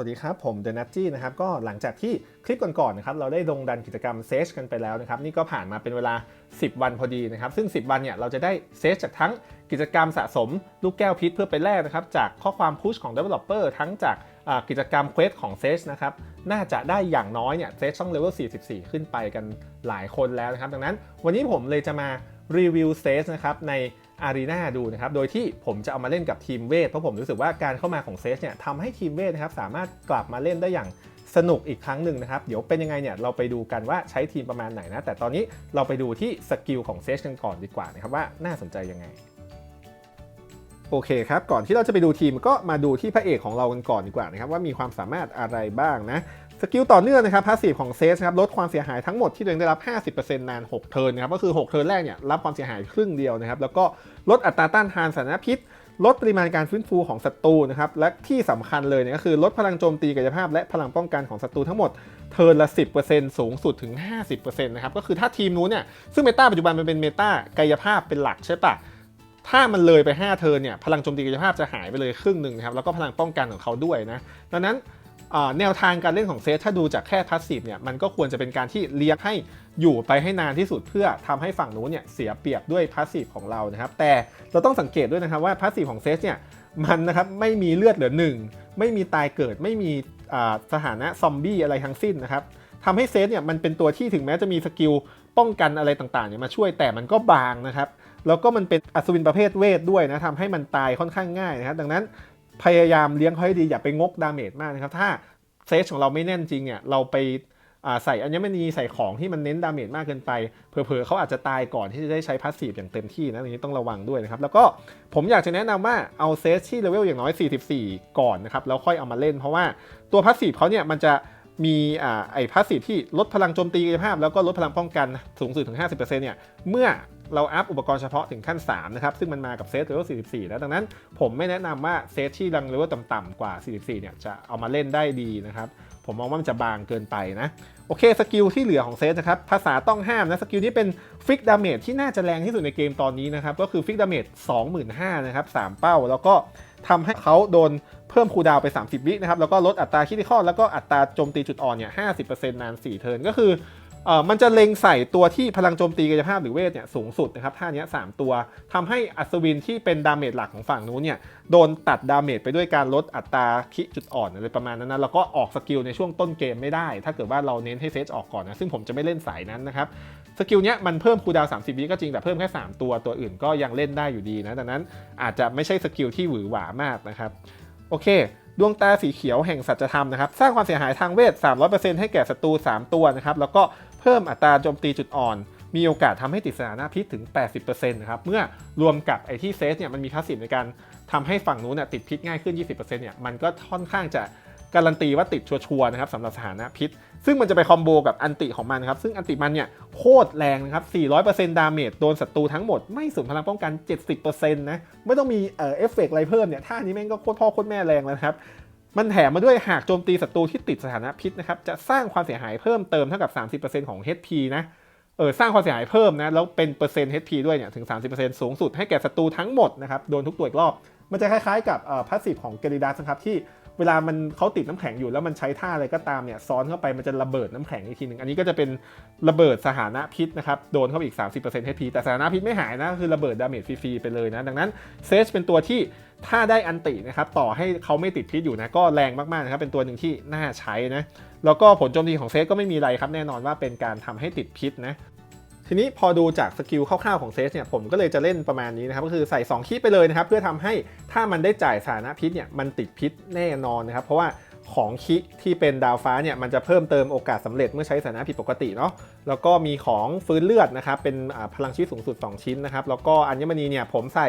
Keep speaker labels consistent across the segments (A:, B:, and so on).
A: สวัสดีครับ ผมเดนัทจี้นะครับก็หลังจากที่คลิปก่อนๆนะครับเราได้ลงดันกิจกรรมเซชกันไปแล้วนะครับนี่ก็ผ่านมาเป็นเวลา 10 วันพอดีนะครับซึ่ง 10 วันเนี่ยเราจะได้เซชจากทั้งกิจกรรมสะสมลูกแก้วพิษเพื่อไปแลกนะครับจากข้อความพุชของ Developer ทั้งจากกิจกรรมเควสของเซชนะครับน่าจะได้อย่างน้อยเนี่ยเซชต้องเลเวล 44 ขึ้นไปกันหลายคนแล้วนะครับดังนั้นวันนี้ผมเลยจะมารีวิวเซชนะครับใน อารีนาดูนะครับ โดยที่ผมจะเอามาเล่นกับทีมเวท เพราะผมรู้สึกว่าการเข้ามาของเซสเนี่ยทำให้ทีมเวทนะครับสามารถกลับมาเล่นได้อย่างสนุกอีกครั้งหนึ่งนะครับ เดี๋ยวเป็นยังไงเนี่ยเราไปดูกันว่าใช้ทีมประมาณไหนนะ แต่ตอนนี้เราไปดูที่สกิลของเซสกันก่อนดีกว่านะครับว่าน่าสนใจยังไงโอเคครับ ก่อนที่เราจะไปดูทีมก็มาดูที่พระเอกของเรากันก่อนดีกว่านะครับว่ามีความสามารถอะไรบ้างนะ สกิลต่อเนื่องนะครับพาสซีฟของเซสครับลดความเสียหายทั้งหมดที่ตัวเองได้รับ 50%นาน 6 เทิร์นนะครับก็คือ 6 เทิร์นแรกเนี่ยรับความเสียหายครึ่งเดียวนะครับแล้วก็ลดอัตราต้านทานสารพิษ ลดปริมาณการฟื้นฟูของศัตรูนะครับและที่สำคัญเลยเนี่ยก็คือลดพลังโจมตีกายภาพ และพลังป้องกันของศัตรูทั้งหมดเทิร์นละ 10%สูงสุดถึง 50%นะครับก็คือถ้าทีมนู้นเนี่ยซึ่งเมตาปัจจุบันมันเป็นเมตากายภาพเป็นหลักใช่ปะถ้ามันเลยไป 5 เทิร์นเนี่ยพลังโจมตีกายภาพจะหายไปเลยครึ่งหนึ่งนะครับแล้วก็พลังป้องกันของเขาด้วยนะดังนั้น แนวทางการเล่นของเซตถ้าดูจากแค่พาสซีฟเนี่ยมันก็ควรจะเป็นการที่เลี้ยงให้อยู่ไปให้นานที่สุดเพื่อทำให้ฝั่งนู้นเนี่ยเสียเปรียบด้วยพาสซีฟของเรานะครับ แต่เราต้องสังเกตด้วยนะครับว่าพาสซีฟของเซตเนี่ยมันนะครับไม่มีเลือดเหลือหนึ่งไม่มีตายเกิดไม่มีสถานะซอมบี้อะไรทั้งสิ้นนะครับทำให้เซตเนี่ยมันเป็นตัวที่ถึงแม้จะมีสกิลป้องกันอะไรต่างๆเนี่ยมาช่วยแต่มันก็บางนะครับแล้วก็มันเป็นอัศวินประเภทเวทด้วยนะทำให้มันตายค่อนข้างง่ายนะครับดังนั้น พยายามเลี้ยงเขาให้ดีอย่าไปงกดาเมจมากนะครับ ถ้าเซสของเราไม่แน่นจริงเนี่ยเราไปาใส่อัญมณีใส่ของที่มันเน้นดาเมจมากเกินไปเผลอๆเขาอาจจะตายก่อนที่จะได้ใช้พาสซีฟอย่างเต็มที่นะอันนี้ต้องระวังด้วยนะครับ แล้วก็ผมอยากจะแนะนำว่าเอาเซสที่เลเวลอย่างน้อย 44 ก่อนนะครับแล้วค่อยเอามาเล่น เพราะว่าตัวพาสซีฟเขาเนี่ยมันจะ มีอ่าไอ้พาสซีฟที่ลดพลังโจมตีกายภาพ แล้วก็ลดพลังป้องกันสูงสุดถึง 50%เนี่ยเมื่อเราอัพอุปกรณ์เฉพาะถึงขั้น 3 นะครับ ซึ่งมันมากับเซตเลเวล44 แล้วดังนั้นผมไม่แนะนำว่าเซตที่รังเลเวลต่ำๆกว่า 44 เนี่ย จะเอามาเล่นได้ดีนะครับ ผมมองว่ามันจะบางเกินไปนะ โอเค สกิลที่เหลือของเซตนะครับ ภาษาต้องห้ามนะ สกิลนี้เป็นฟิกดาเมจที่น่าจะแรงที่สุดในเกมตอนนี้นะครับ ก็คือฟิกดาเมจ25,000นะครับ 3 เป้าแล้วก็ทำให้เขาโดน เพิ่มคูดาวไป 30 วินะครับ แล้วก็ลดอัตราคิดข้อแล้วก็อัตราโจมตีจุดอ่อนเนี่ย50%นาน 4 เทิร์นก็คือเอ่อมันจะเล็งใส่ตัวที่พลังโจมตีกายภาพหรือเวทเนี่ยสูงสุดนะครับท่านี้ยสามตัวทำให้อัศวินที่เป็นดาเมจหลักของฝั่งนู้นเนี่ยโดนตัดดาเมจไปด้วยการลดอัตราคิจุดอ่อนอะไรประมาณนั้นนะแล้วก็ออกสกิลในช่วงต้นเกมไม่ได้ ถ้าเกิดว่าเราเน้นให้เซตออกก่อนนะซึ่งผมจะไม่เล่นสายนั้นนะครับสกิลเนี้ยมันเพิ่มคูดาว 30 วิก็จริงแต่เพิ่มแค่ 3 ตัวตัวอื่นก็ยังเล่นได้อยู่ดีนะดังนั้นอาจจะไม่ใช่สกิลที่หวือหวามากนะครับ โอเค ดวงตาสีเขียวแห่งสัจธรรมนะครับสร้างความเสียหายทางเวท 300%ให้แก่ศัตรู 3 ตัวนะครับแล้วก็เพิ่มอัตราโจมตีจุดอ่อน มีโอกาสทำให้ติดสถานะพิษถึง 80%นะครับเมื่อรวมกับไอที่เซสเนี่ยมันมีพาสซีฟในการทำให้ฝั่งนู้นเนยติดพิษง่ายขึ้น 20%เนี่ยมันก็ค่อนข้างจะการันตีว่าติดชัวร์ๆนะครับสำหรับสถานะพิษ ซึ่งมันจะไปคอมโบกับอันติของมันครับซึ่งอันติมันเนี่ยโคตรแรงนะครับ 400%ดาเมจโดนศัตรูทั้งหมดไม่สูญพลังป้องกัน 70%นะไม่ต้องมีเอ่อเอฟเฟกต์อะไรเพิ่มเนี่ยท่านี้แม่งก็โคตรพ่อโคตรแม่แรงแล้วครับมันแถมมาด้วยหากโจมตีศัตรูที่ติดสถานะพิษนะครับจะสร้างความเสียหายเพิ่มเติมเท่ากับ 30%ของ HP นะเออสร้างความเสียหายเพิ่มนะแล้วเป็นเปอร์เซ็นต์ HP ด้วยเนี่ยถึง 30%สูงสุดให้แก่ศัตรูทั้งหมดนะครับโดนทุกตัวอีกรอบ มันจะคล้ายๆกับพาสซีฟของเกริดัสครับที่ เวลามันเขาติดน้ำแข็งอยู่แล้วมันใช้ท่าอะไรก็ตามเนี่ยซ้อนเข้าไปมันจะระเบิดน้ำแข็งอีกทีหนึ่งอันนี้ก็จะเป็นระเบิดสถานะพิษนะครับโดนเข้าอีก 30% HP แต่สถานะพิษไม่หายนะคือระเบิดดาเมจฟรีๆไปเลยนะดังนั้นเซจเป็นตัวที่ถ้าได้อันตินะครับต่อให้เขาไม่ติดพิษอยู่นะก็แรงมากๆนะครับเป็นตัวหนึ่งที่น่าใช้นะแล้วก็ผลโจมตีของเซจก็ไม่มีอะไรครับแน่นอนว่าเป็นการทำให้ติดพิษนะ ทีนี้พอดูจากสกิลคร่าวๆของเซสเนี่ยผมก็เลยจะเล่นประมาณนี้นะครับก็คือใส่ 2 คีย์ไปเลยนะครับ เพื่อทำให้ถ้ามันได้จ่ายสถานะพิษเนี่ยมันติดพิษแน่นอนนะครับ เพราะว่าของคิที่เป็นดาวฟ้าเนี่ยมันจะเพิ่มเติมโอกาสสำเร็จเมื่อใช้สถานะผิดปกติเนาะแล้วก็มีของฟื้นเลือดนะครับเป็นพลังชีวิตสูงสุด 2 ชิ้นนะครับแล้วก็อัญมณีเนี่ยผมใส่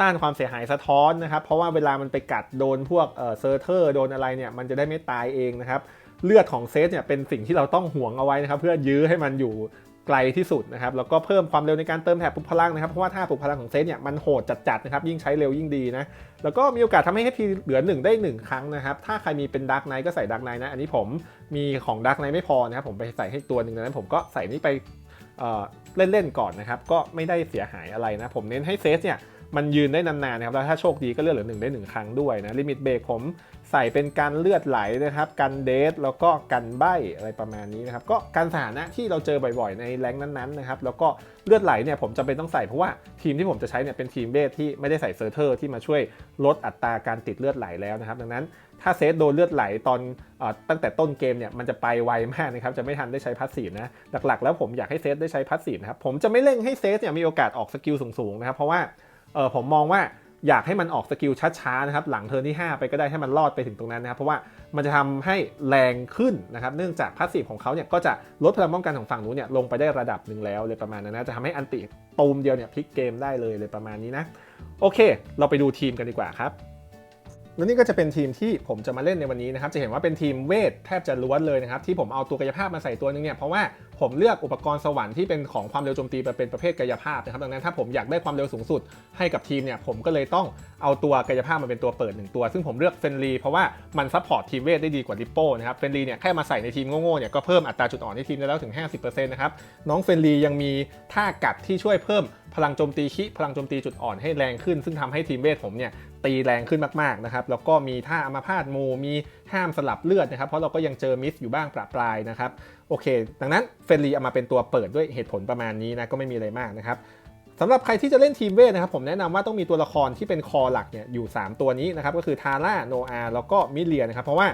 A: ต้านความเสียหายสะท้อนนะครับ เพราะว่าเวลามันไปกัดโดนพวกเอ่อเซอร์เทอร์โดนอะไรเนี่ยมันจะได้ไม่ตายเองนะครับเลือดของเซสเนี่ยเป็นสิ่งที่เราต้องห่วงเอาไว้นะครับ เพื่อยื้อให้มันอยู่ ไกลที่สุดนะครับแล้วก็เพิ่มความเร็วในการเติมแถบปลุกพลังนะครับเพราะว่าถ้าปลุกพลังของเซตเนี่ยมันโหดจัดๆนะครับยิ่งใช้เร็วยิ่งดีนะแล้วก็มีโอกาสทำให้ HP เหลือ 1 ได้ 1 ครั้งนะครับถ้าใครมีเป็นดักไนก็ใส่ดักไนนะอันนี้ผมมีของดักไนไม่พอนะครับผมไปใส่ให้ตัวหนึ่งนั้นผมก็ใส่นี่ไปเเล่นๆก่อนนะครับก็ไม่ได้เสียหายอะไรนะผมเน้นให้เซตเนี่ย มันยืนได้นานๆนะครับแล้วถ้าโชคดีก็เลือดเหลือหนึ่งได้หนึ่งครั้งด้วยนะลิมิตเบรกผมใส่เป็นการเลือดไหลนะครับกันเดทแล้วก็กันใบอะไรประมาณนี้นะครับก็การสถานะที่เราเจอบ่อยๆ ในแรงนั้นๆนะครับแล้วก็เลือดไหลเนี่ยผมจำเป็นต้องใส่เพราะว่าทีมที่ผมจะใช้เนี่ยเป็นทีมเวทที่ไม่ได้ใส่เซอร์เทอร์ที่มาช่วยลดอัตราการติดเลือดไหลแล้วนะครับ ดังนั้นถ้าเซตโดนเลือดไหลตอนอตั้งแต่ต้นเกมเนี่ยมันจะไปไวมากนะครับจะไม่ทันได้ใช้พัสซีนะหลักๆ แล้วผมอยากให้เซตได้ใช้พัสซีฟนะครับผมจะไม่เร่งให้เซตเนี่ยมีโอกาสออกสกิลสูงๆนะครับเพราะว่า เออผมมองว่าอยากให้มันออกสกิลช้าๆนะครับหลังเทิร์นที่ 5 ไปก็ได้ให้มันรอดไปถึงตรงนั้นนะครับเพราะว่ามันจะทำให้แรงขึ้นนะครับเนื่องจากพาสซีฟของเขาเนี่ยก็จะลดพลังป้องกันของฝั่งนู้นเนี่ยลงไปได้ระดับหนึ่งแล้วเลยประมาณนั้นนะจะทำให้อันติตูมเดียวเนี่ยพลิกเกมได้เลยเลยประมาณนี้นะโอเค เราไปดูทีมกันดีกว่าครับ และนี่ก็จะเป็นทีมที่ผมจะมาเล่นในวันนี้นะครับ จะเห็นว่าเป็นทีมเวทแทบจะล้วนเลยนะครับ ที่ผมเอาตัวกายภาพมาใส่ตัวนึงเนี่ย เพราะว่าผมเลือกอุปกรณ์สวรรค์ที่เป็นของความเร็วโจมตีไปเป็นประเภทกายภาพนะครับ ดังนั้นถ้าผมอยากได้ความเร็วสูงสุดให้กับทีมเนี่ย ผมก็เลยต้องเอาตัวกายภาพมาเป็นตัวเปิดหนึ่งตัว ซึ่งผมเลือกเฟนรีเพราะว่ามันซัพพอร์ตทีมเวทได้ดีกว่าริปโป้นะครับ เฟนรีเนี่ยแค่มาใส่ในทีมโง่ๆเนี่ยก็เพิ่มอัตราจุดอ่อนให้ทีมได้แล้วถึง 50%นะครับ น้องเฟนรียังมีท่ากัดที่ช่วยเพิ่ม พลังโจมตีคิพลังโจมตีจุดอ่อนให้แรงขึ้น ซึ่งทำให้ทีมเวทผมเนี่ยตีแรงขึ้นมากๆนะครับแล้วก็มีท่าอัมาพาตมูมีห้ามสลับเลือดนะครับเพราะเราก็ยังเจอมิสอยู่บ้างประปรายนะครับโอเค ดังนั้นเฟนรีเอามาเป็นตัวเปิดด้วยเหตุผลประมาณนี้นะก็ไม่มีอะไรมากนะครับสำหรับใครที่จะเล่นทีมเวทนะครับผมแนะนำว่าต้องมีตัวละครที่เป็นคอหลักเนี่ยอยู่ 3 ตัวนี้นะครับก็คือทาร่าโนอาแล้วก็มิเลียนะครับเพราะว่า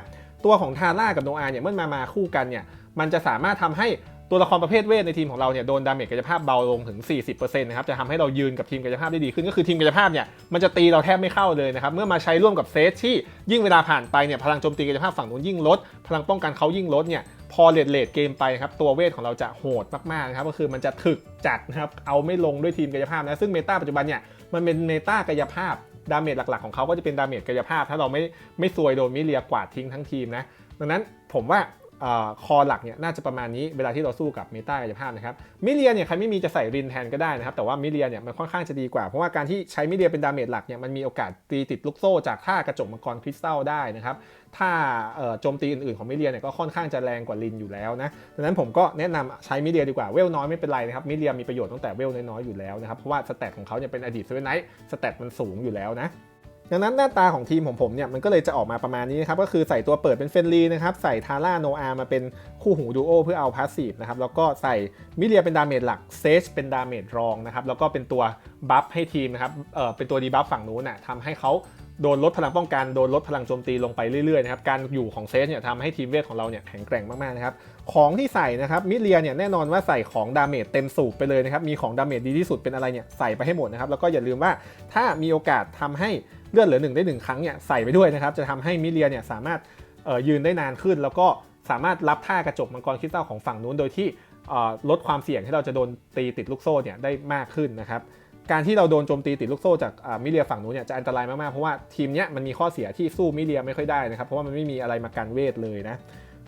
A: ตัวของทาร่ากับโนอาเนี่ยเมื่อมามาคู่กันเนี่ยมันจะสามารถทำให้ ตัวละครประเภทเวทในทีมของเราเนี่ยโดนดาเมจกายภาพเบาลงถึง 40%นะครับจะทำให้เรายืนกับทีมกายภาพได้ดีขึ้นก็คือทีมกายภาพเนี่ยมันจะตีเราแทบไม่เข้าเลยนะครับเมื่อมาใช้ร่วมกับเซตที่ยิ่งเวลาผ่านไปเนี่ยพลังโจมตีกายภาพฝั่งนู้นยิ่งลด พลังป้องกันเขายิ่งลดเนี่ยพอเลดเลดเกมไปครับตัวเวทของเราจะโหดมากๆนะครับก็คือมันจะถึกจัดนะครับเอาไม่ลงด้วยทีมกายภาพนะซึ่งเมตาปัจจุบันเนี่ยมันเป็นเมตากายภาพดาเมจหลักๆของเขาก็จะเป็นดาเมจกายภาพ ถ้าเราไม่ไม่ซวยโดนมิเลียกวาดทิ้งทั้งทีมนะดังนั้นผมว่า คอหลักเนี่ยน่าจะประมาณนี้เวลาที่เราสู้กับเมตากายภาพนะครับมิเลียเนี่ยใครไม่มีจะใส่รินแทนก็ได้นะครับแต่ว่ามิเลียเนี่ยมันค่อนข้างจะดีกว่าเพราะว่าการที่ใช้มิเลียเป็นดาเมจหลักเนี่ยมันมีโอกาสตีติดลูกโซ่จากท่ากระจกมังกรคริสตัลได้นะครับถ้าโจมตีอื่นๆของมิเลียเนี่ยก็ค่อนข้างจะแรงกว่าลินอยู่แล้วนะดังนั้นผมก็แนะนำใช้มิเลียดีกว่าเวลน้อยไม่เป็นไรนะครับมิเลียมีประโยชน์ตั้งแต่เวลน้อยๆอยู่แล้วนะครับเพราะว่าสเตตของเขาเนี่ยเป็นอดีตเซเว่นไนท์สเตตมันสูงอยู่แล้วนะ ดังนั้นหน้าตาของทีมของผมเนี่ยมันก็เลยจะออกมาประมาณนี้นะครับก็คือใส่ตัวเปิดเป็นเฟนลีนะครับใส่ทาร่าโนอามาเป็นคู่หูดูโอเพื่อเอาพาสซีฟนะครับแล้วก็ใส่มิเลียเป็นดาเมจหลักเซจเป็นดาเมจรองนะครับแล้วก็เป็นตัวบัฟให้ทีมนะครับเออเป็นตัวดีบัฟฝั่งนู้นน่ะทำให้เขา โดนลดพลังป้องกันโดนลดพลังโจมตีลงไปเรื่อยๆนะครับการอยู่ของเซจเนี่ยทำให้ทีมเวทของเราเนี่ยแข็งแกร่งมากๆนะครับของที่ใส่นะครับมิเลียเนี่ยแน่นอนว่าใส่ของดาเมจเต็มสูบไปเลยนะครับมีของดาเมจดีที่สุดเป็นอะไรเนี่ยใส่ไปให้หมดนะครับแล้วก็อย่าลืมว่าถ้ามีโอกาสทำให้เลือดเหลือหนึ่งได้หนึ่งครั้งเนี่ยใส่ไปด้วยนะครับจะทำให้มิเลียเนี่ยสามารถยืนได้นานขึ้น แล้วก็สามารถรับท่ากระจกมังกรคริสตัลของฝั่งนู้นโดยที่ลดความเสี่ยงที่เราจะโดนตีติดลูกโซ่เนี่ยได้มากขึ้นนะครับ การที่เราโดนโจมตีติดลูกโซ่จากมิเลียฝั่งนู้นเนี่ยจะอันตรายมากๆ เพราะว่าทีมเนี้ยมันมีข้อเสียที่สู้มิเลียไม่ค่อยได้นะครับ เพราะว่ามันไม่มีอะไรมากันเวทเลยนะ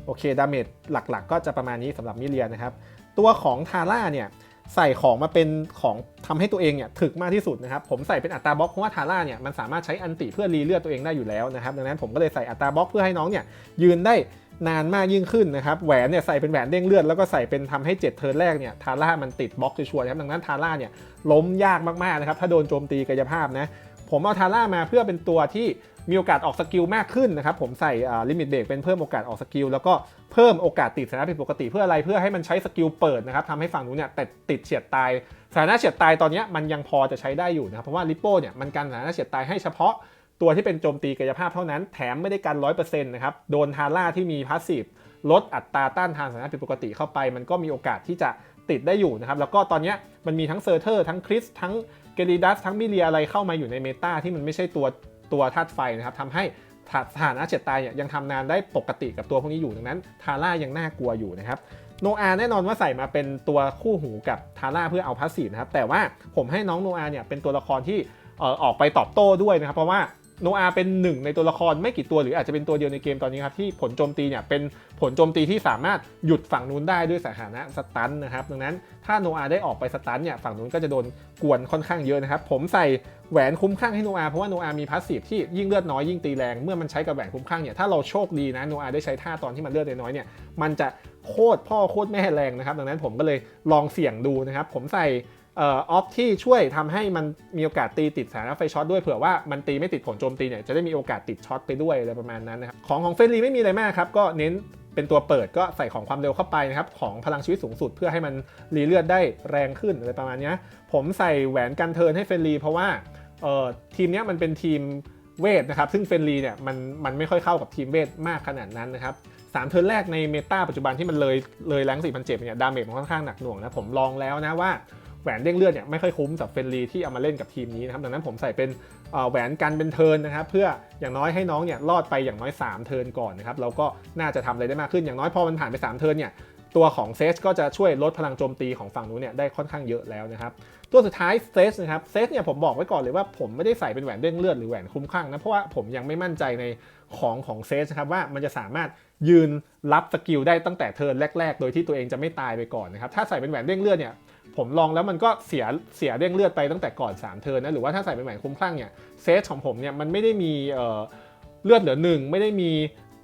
A: โอเคดาเมจหลักๆ ก็จะประมาณนี้สำหรับมิเลียนะครับ ตัวของทาร่าเนี่ยใส่ของมาเป็นของทำให้ตัวเองเนี่ยถึกมากที่สุดนะครับ ผมใส่เป็นอัตราบล็อกเพราะว่าทาร่าเนี่ยมันสามารถใช้อันติเพื่อรีเลือดตัวเองได้อยู่แล้วนะครับ ดังนั้นผมก็เลยใส่อัตราบล็อกเพื่อให้น้องเนี่ยยืนได้ นานมากยิ่งขึ้นนะครับแหวนเนี่ยใส่เป็นแหวนเด้งเลือดแล้วก็ใส่เป็นทำให้ 7 เทิร์นแรกเนี่ยทาร่ามันติดบล็อกชัวร์นะครับดังนั้นทาร่าเนี่ยล้มยากมากๆนะครับถ้าโดนโจมตีกายภาพนะผมเอาทาร่ามาเพื่อเป็นตัวที่มีโอกาสออกสกิลมากขึ้นนะครับผมใส่ลิมิตเบรกเป็นเพิ่มโอกาสออกสกิลแล้วก็เพิ่มโอกาสติดสถานะผิดปกติเพื่ออะไรเพื่อให้มันใช้สกิลเปิดนะครับทำให้ฝั่งนู้นเนี่ยติดติดเฉียดตายสถานะเฉียดตายตอนนี้มันยังพอจะใช้ได้อยู่นะครับเพราะว่าลิปโป้เนี่ยมันกันสถานะเฉียดตายให้เฉพาะ ตัวที่เป็นโจมตีกายภาพเท่านั้น แถมไม่ได้กัน100%นต์นะครับ โดนทาร่าที่มีพาสซีฟลดอัตราต้านทานสถานะผิดปกติเข้าไป มันก็มีโอกาสที่จะติดได้อยู่นะครับ แล้วก็ตอนนี้มันมีทั้งเซอร์เทอร์ทั้งคริสทั้งเกลิดัสทั้งมิเลียอะไรเข้ามาอยู่ในเมตาที่มันไม่ใช่ตัวตัวธาตุไฟนะครับทำให้สถานะเฉียดตายยังทำนานได้ปกติกับตัวพวกนี้อยู่ดังนั้นทาร่ายังน่ากลัวอยู่นะครับโนอาแน่นอนว่าใส่มาเป็นตัวคู่หูกับทาร่าเพื่อเอาพาสซีฟนะครับแต่ว่าผมให้น้องโนอาเนี่ยเป็นตัวละครที่ออกไปตอบโต้ด้วยนะครับ เพราะว่า โนอาเป็นหนึ่งในตัวละครไม่กี่ตัวหรืออาจจะเป็นตัวเดียวในเกมตอนนี้ครับที่ผลโจมตีเนี่ยเป็นผลโจมตีที่สามารถหยุดฝั่งนู้นได้ด้วยสถานะสตันนะครับดังนั้นถ้าโนอาได้ออกไปสตันเนี่ยฝั่งนู้นก็จะโดนกวนค่อนข้างเยอะนะครับผมใส่แหวนคุ้มข้างให้โนอาเพราะว่าโนอามีพาสซีฟที่ยิ่งเลือดน้อยยิ่งตีแรงเมื่อมันใช้กับแหวนคุ้มข้างเนี่ยถ้าเราโชคดีนะโนอาได้ใช้ท่าตอนที่มันเลือดน้อยเนี่ยมันจะโคตรพ่อโคตรแม่แรงนะครับดังนั้นผมก็เลยลองเสี่ยงดูนะครับผมใส่ ออฟที่ช่วยทำให้มันมีโอกาสตีติดสานะไฟช็อตด้วยเผื่อว่ามันตีไม่ติดผลโจมตีเนี่ยจะได้มีโอกาสติดช็อตไปด้วยอะไรประมาณนั้นนะครับของของเฟรนลีไม่มีอะไรมากครับก็เน้นเป็นตัวเปิดก็ใส่ของความเร็วเข้าไปนะครับของพลังชีวิตสูงสุดเพื่อให้มันรีเลือดได้แรงขึ้นอะไรประมาณนี้ผมใส่แหวนกันเทินให้เฟรนลีเพราะว่าทีมนี้มันเป็นทีมเวทนะครับซึ่งเฟนลีเนี่ยมันมันไม่ค่อยเข้ากับทีมเวทมากขนาดนั้นนะครับสามเทิร์นแรกในเมตาปัจจุบันที่มันเลยเลยแรง4 0 0เนี่ยดาเมจมันค่อนข้างหนักหน่วงนะผมลองแล้วนะว่า แหวนเด้งเลือดเนี่ยไม่ค่อยคุ้มกับเฟนลีที่เอามาเล่นกับทีมนี้นะครับดังนั้นผมใส่เป็นแหวนกันเป็นเทิร์นนะครับเพื่ออย่างน้อยให้น้องเนี่ยรอดไปอย่างน้อย 3 เทิร์นก่อนนะครับเราก็น่าจะทำอะไรได้มากขึ้นอย่างน้อยพอมันผ่านไป3เทิร์นเนี่ยตัวของเซสก็จะช่วยลดพลังโจมตีของฝั่งนู้นเนี่ยได้ค่อนข้างเยอะแล้วนะครับตัวสุดท้ายเซสนะครับเซสเนี่ยผมบอกไว้ก่อนเลยว่าผมไม่ได้ใส่เป็นแหวนเด้งเลือดหรือแหวนคุ้มข้างนะเพราะว่าผมยังไม่มั่นใจในของของเซสนะครับว่ามันจะสามารถยืนรับสกิลได้ตั้งแต่เทิร์นแรก ๆ โดยที่ตัวเองจะไม่ตายไปก่อนนะครับถ้าใส่เป็นแหวนเด้งเลือดเนี่ย ผมลองแล้วมันก็เสียเสียเด้งเลือดไปตั้งแต่ก่อน 3 เทิร์นนะหรือว่าถ้าใส่เป็นแหวนคุ้มข้างเนี่ยเซสของผมเนี่ยมันไม่ได้มีเเลือดเหลือหนึ่งไม่ได้มี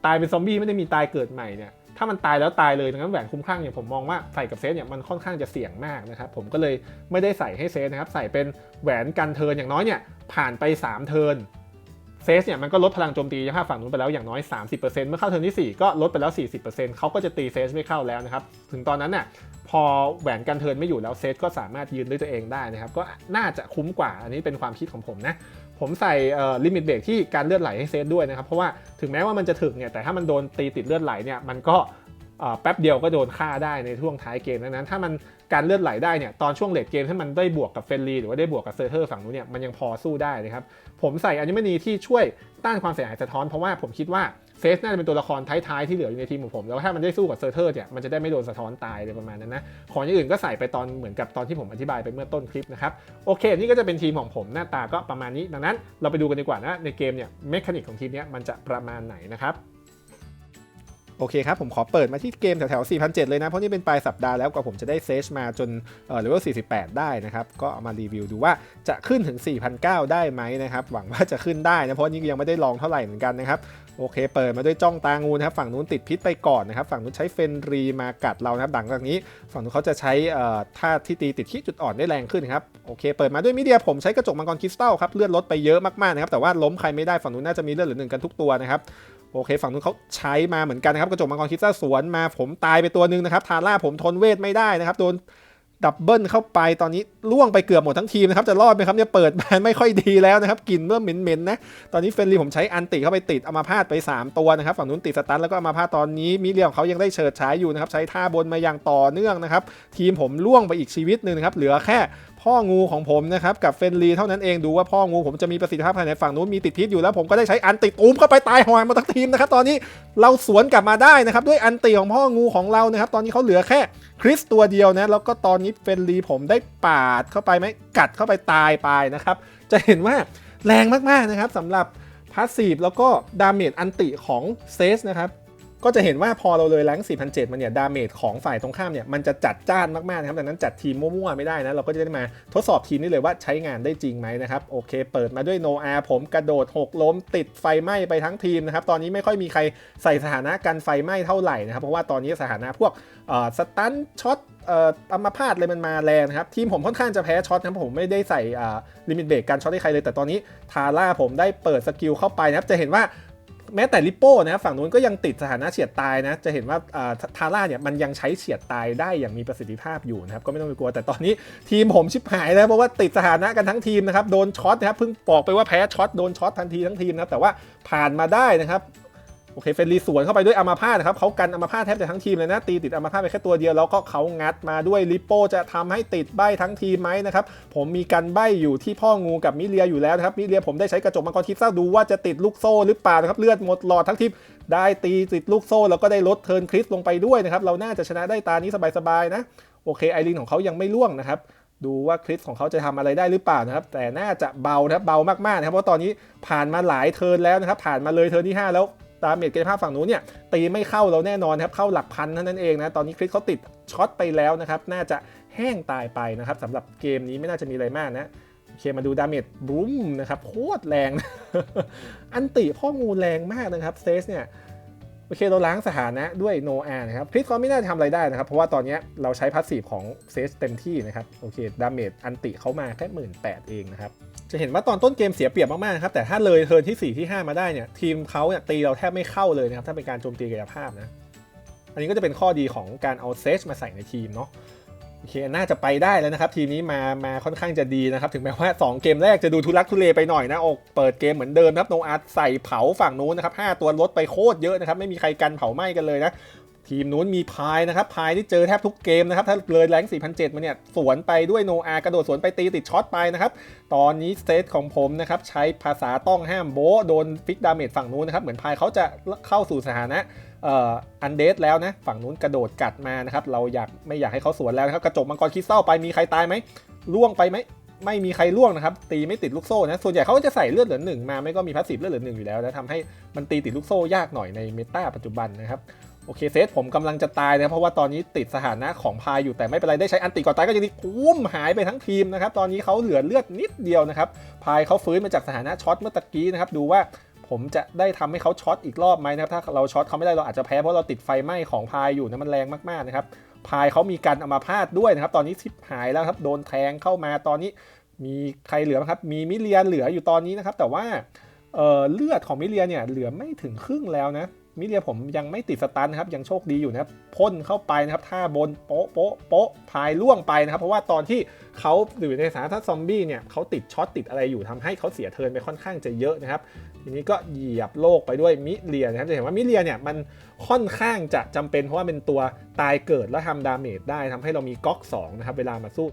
A: ตายเป็นซอมบี้ไม่ได้มีตายเกิดใหม่เนี่ยถ้ามันตายแล้วตายเลยดังนั้นแหวนคุ้มข้างเนี่ยผมมองว่าใส่กับเซสเนี่ยมันค่อนข้างจะเสี่ยงมากนะครับผมก็เลยไม่ได้ใส่ให้เซสนะครับใส่เป็นแหวนกันเทิร์นอย่างน้อยเนี่ยผ่านไป 3 เทิร์นเซสเนี่ยมันก็ลดพลังโจมตีภาพฝั่งนู้นไปแล้วอย่างน้อย 30%เมื่อเข้าเทิร์นที่ 4 ก็ลดไปแล้ว 40%เขาก็จะตีเซสไม่เข้าแล้วนะครับ ถึงตอนนั้นน่ะ พอแหวนกันเทินไม่อยู่แล้วเซสก็สามารถยืนด้วยตัวเองได้นะครับ ก็น่าจะคุ้มกว่า อันนี้เป็นความคิดของผมนะ ผมใส่ลิมิตเบรกที่การเลือดไหลให้เซตด้วยนะครับ เพราะว่าถึงแม้ว่ามันจะถึกเนี่ย แต่ถ้ามันโดนตีติดเลือดไหลเนี่ย มันก็แป๊บเดียวก็โดนฆ่าได้ในช่วงท้ายเกมดังนั้น ถ้ามันการเลือดไหลได้เนี่ยตอนช่วงเลดเกมถ้ามันได้บวกกับเฟนรีหรือว่าได้บวกกับเซอร์เทอร์ฝั่งนู้นเนี่ยมันยังพอสู้ได้นะครับผมใส่อัญมณีที่ช่วยต้านความเสียหายสะท้อนเพราะว่าผมคิดว่า เซสน่าจะเป็นตัวละครท้ายๆที่เหลืออยู่ในทีมของผม แล้วถ้ามันได้สู้กับเซอร์เทอร์เนี่ยมันจะได้ไม่โดนสะท้อนตายเลยประมาณนั้นนะของอย่างอื่นก็ใส่ไปตอนเหมือนกับตอนที่ผมอธิบายไปเมื่อต้นคลิปนะครับโอเค นี่ก็จะเป็นทีมของผมหน้าตาก็ประมาณนี้ดังนั้น เราไปดูกันดีกว่านะในเกมเนี่ยเมคานิกของทีมเนี้ยมันจะประมาณไหนนะครับ โอเคครับ ผมขอเปิดมาที่เกมแถวๆ4,007เลยนะ เพราะนี่เป็นปลายสัปดาห์แล้วกว่าผมจะได้เซชมาจนเลเวล 48 ได้นะครับ ก็เอามารีวิวดูว่าจะขึ้นถึง4,009ได้ไหมนะครับ หวังว่าจะขึ้นได้นะ เพราะนี่ยังไม่ได้ลองเท่าไหร่เหมือนกันนะครับ โอเค เปิดมาด้วยจ้องตางูนะครับ ฝั่งนู้นติดพิษไปก่อนนะครับ ฝั่งนู้นใช้เฟนรีมากัดเรานะครับหลังจากนี้ ฝั่งนู้นเขาจะใช้ท่าที่ตีติดที่จุดอ่อนได้แรงขึ้นครับ โอเค เปิดมาด้วยมิเดียผมใช้กระจกมังกรคริสตัลครับ เลือดลดไปเยอะมากๆนะครับ แต่ว่าล้มใครไม่ได้ ฝั่งนู้นน่าจะมีเลือดเหลือหนึ่งกันทุกตัวนะครับ โอเค ฝั่งนู้นเขาใช้มาเหมือนกันนะครับกระจกมังกรคริสตัลสวนมาผมตายไปตัวหนึ่งนะครับทาร่าผมทนเวทไม่ได้นะครับโดนดับเบิลเข้าไปตอนนี้ล่วงไปเกือบหมดทั้งทีมนะครับจะรอดไหมครับเนี่ยเปิดมาไม่ค่อยดีแล้วนะครับกลิ่นเริ่มเหม็นๆนะตอนนี้เฟนลีผมใช้อันติเข้าไปติดเอามาพาดไป 3 ตัวนะครับฝั่งนู้นติดสตันแล้วก็เอามาพาดตอนนี้มิเรียของเขายังได้เฉิดฉายอยู่นะครับใช้ท่าบนมาอย่างต่อเนื่องนะครับทีมผมล่วงไปอีกชีวิตหนึ่งนะครับเหลือแค่ พ่องูของผมนะครับกับเฟนลีเท่านั้นเองดูว่าพ่องูผมจะมีประสิทธิภาพภายในฝั่งนู้นมีติดพิษอยู่แล้วผมก็ได้ใช้อันติตูมเข้าไปตายหอยมาทั้งทีมนะครับตอนนี้เราสวนกลับมาได้นะครับด้วยอันติของพ่องูของเรานะครับตอนนี้เขาเหลือแค่คริสตัวเดียวนะแล้วก็ตอนนี้เฟนลีผมได้ปาดเข้าไปไหมกัดเข้าไปตายไปนะครับจะเห็นว่าแรงมากๆนะครับสำหรับพาสซีฟแล้วก็ดาเมจอันติของเซสนะครับ ก็จะเห็นว่าพอเราเลยแรง4,007มันเนี่ยดาเมจของฝ่ายตรงข้ามเนี่ยมันจะจัดจ้านมากๆนะครับดังนั้นจัดทีมมั่วๆไม่ได้นะเราก็จะได้มาทดสอบทีมนี้เลยว่าใช้งานได้จริงไหมนะครับโอเค เปิดมาด้วยโนอาผมกระโดดหกล้ม ติดไฟไหม้ไปทั้งทีมนะครับตอนนี้ไม่ค่อยมีใครใส่สถานะกันไฟไหม้เท่าไหร่นะครับเพราะว่าตอนนี้สถานะพวกสตันช็อตอัมพาตเลยมันมาแรงนะครับ ทีมผมค่อนข้างจะแพ้ช็อตนะผมไม่ได้ใส่ลิมิตเบรกการช็อตให้ใครเลย แต่ตอนนี้ทาร่าผมได้เปิดสกิลเข้าไปนะครับ จะเห็นว่า แม้แต่ลิปโป้นะฝั่งนู้นก็ยังติดสถานะเฉียดตายนะ จะเห็นว่าทาร่าเนี่ยมันยังใช้เฉียดตายได้อย่างมีประสิทธิภาพอยู่นะครับก็ไม่ต้องไปกลัวแต่ตอนนี้ทีมผมชิบหายแล้วเพราะว่าติดสถานะกันทั้งทีมนะครับโดนช็อตนะครับเพิ่งบอกไปว่าแพ้ช็อตโดนช็อตทันทีทั้งทีมนะแต่ว่าผ่านมาได้นะครับ โอเคเฟรนลีสวนเข้าไปด้วยอัมาพาตนะครับเขากันอัมาพาตแทบจะทั้งทีมเลยนะ ตีติดอัมาพาตไปแค่ตัวเดียว แล้วก็เขางัดมาด้วยลิปโป้จะทำให้ติดใบทั้งทีมไหมนะครับ ผมมีกันใบอยู่ที่พ่องูกับมิเลียอยู่แล้วนะครับ มิเลียผมได้ใช้กระจกมังกรทิพย์ซ่าดูว่าจะติดลูกโซ่หรือเปล่านะครับ เลือดหมดหลอดทั้งทีมได้ตีติดลูกโซ่แล้วก็ได้ลดเทิร์นคริสลงไปด้วยนะครับเราน่าจะชนะได้ตานี้สบายๆนะโอเคไอรินของเขายังไม่ล่วงนะครับดูว่าคริสของเขาจะทำอะไรได้หรือเปล่านะครับ แต่น่าจะเบานะครับเบามากๆนะครับเพราะตอนนี้ผ่านมาหลายเทิร์นแล้วนะครับ ผ่านมาเลยเทิร์นที่ 5 แล้ว ดาเมจกายภาพฝั่งนู้นเนี่ยตีไม่เข้าเราแน่นอนครับเข้าหลักพันเท่านั้นเองนะตอนนี้คริสเขาติดช็อตไปแล้วนะครับน่าจะแห้งตายไปนะครับสำหรับเกมนี้ไม่น่าจะมีอะไรมากนะโอเคมาดูดาเมจบูมนะครับโคตรแรง อันติพ่องูแรงมากนะครับเซสเนี่ย อเคเราล้างสถานะด้วยโนอานะครับคริสเขาไม่น่าทำอะไรได้นะครับ เพราะว่าตอนนี้เราใช้พาสซีฟของเซสเต็มที่นะครับ โอเค ดาเมจอันติเขามาแค่หมื่นแปดเองนะครับ จะเห็นว่าตอนต้นเกมเสียเปรียบมากๆครับ แต่ถ้าเลยเทิร์นที่ 4 ที่ 5 มาได้เนี่ย ทีมเขาเนี่ยตีเราแทบไม่เข้าเลยนะครับ ถ้าเป็นการโจมตีกายภาพนะ อันนี้ก็จะเป็นข้อดีของการเอาเซสมาใส่ในทีมเนาะ โอเคน่าจะไปได้แล้วนะครับ ทีมนี้มามาค่อนข้างจะดีนะครับ ถึงแม้ว่า 2 เกมแรกจะดูทุลักทุเลไปหน่อยนะอกเปิดเกมเหมือนเดิมครับโนอาร์ตใส่เผาฝั่งนู้นนะครับ5ตัวลดไปโคตรเยอะนะครับ ไม่มีใครกันเผาไหม้กันเลยนะ ทีมนู้นมีพายนะครับ พายที่เจอแทบทุกเกมนะครับ ถ้าเลยแรง4,007 มาเนี่ย สวนไปด้วยโนอากระโดดสวนไปตีติดช็อตไปนะครับ ตอนนี้สเตของผมนะครับ ใช้ภาษาต้องห้ามโบโดนฟิกดาเมจฝั่งนู้นนะครับเหมือนพายเขาจะเข้าสู่สถานะ อันเดสแล้วนะฝั่งนู้นกระโดดกัดมานะครับเราอยากไม่อยากให้เขาสวนแล้วนะครับกระจกมังกรคิสตัลไปมีใครตายไหมล่วงไปไหมไม่มีใครล่วงนะครับ ตีไม่ติดลูกโซ่นะ ส่วนใหญ่เขาก็จะใส่เลือดเหลือหนึ่งมาไม่ก็มีพาสซีฟเลือดเหลือหนึ่งอยู่แล้วนะทำให้มันตีติดลูกโซ่ยากหน่อยในเมตาปัจจุบันนะครับโอเคเซตผมกำลังจะตายนะเพราะว่าตอนนี้ติดสถานะของพายอยู่แต่ไม่เป็นไรได้ใช้อันติก่อนตายก็ยังดีพุ่มหายไปทั้งทีมนะครับตอนนี้เขาเหลือเลือดนิดเดียวนะครับพายเขาฟื้นมาจากสถานะช็อตเมื่อตะกี้นะครับดูว่า ผมจะได้ทำให้เขาช็อตอีกรอบไหมนะครับถ้าเราช็อตเขาไม่ได้เราอาจจะแพ้เพราะเราติดไฟไหม้ของพายอยู่นะมันแรงมากๆนะครับพายเขามีการอามาพาดด้วยนะครับตอนนี้ทิปหายแล้วครับโดนแทงเข้ามาตอนนี้มีใครเหลือครับมีมิเลียนเหลืออยู่ตอนนี้นะครับแต่ว่าเเลือดของมิเลียนเนี่ยเหลือไม่ถึงครึ่งแล้วนะ มิเลียผมยังไม่ติดสตันนะครับยังโชคดีอยู่นะครับพ่นเข้าไปนะครับท่าบนโป๊ะโป๊ะโป๊ะพายล่วงไปนะครับ เพราะว่าตอนที่เขาอยู่ในสถานะซอมบี้เนี่ยเขาติดช็อตติดอะไรอยู่ทำให้เขาเสียเทินไปค่อนข้างจะเยอะนะครับ ทีนี้ก็เหยียบโลกไปด้วยมิเลียนะครับจะเห็นว่ามิเลียเนี่ยมันค่อนข้างจะจำเป็นเพราะว่าเป็นตัวตายเกิดและทำดาเมจได้ทำให้เรามีก๊อก2นะครับเวลามาสู้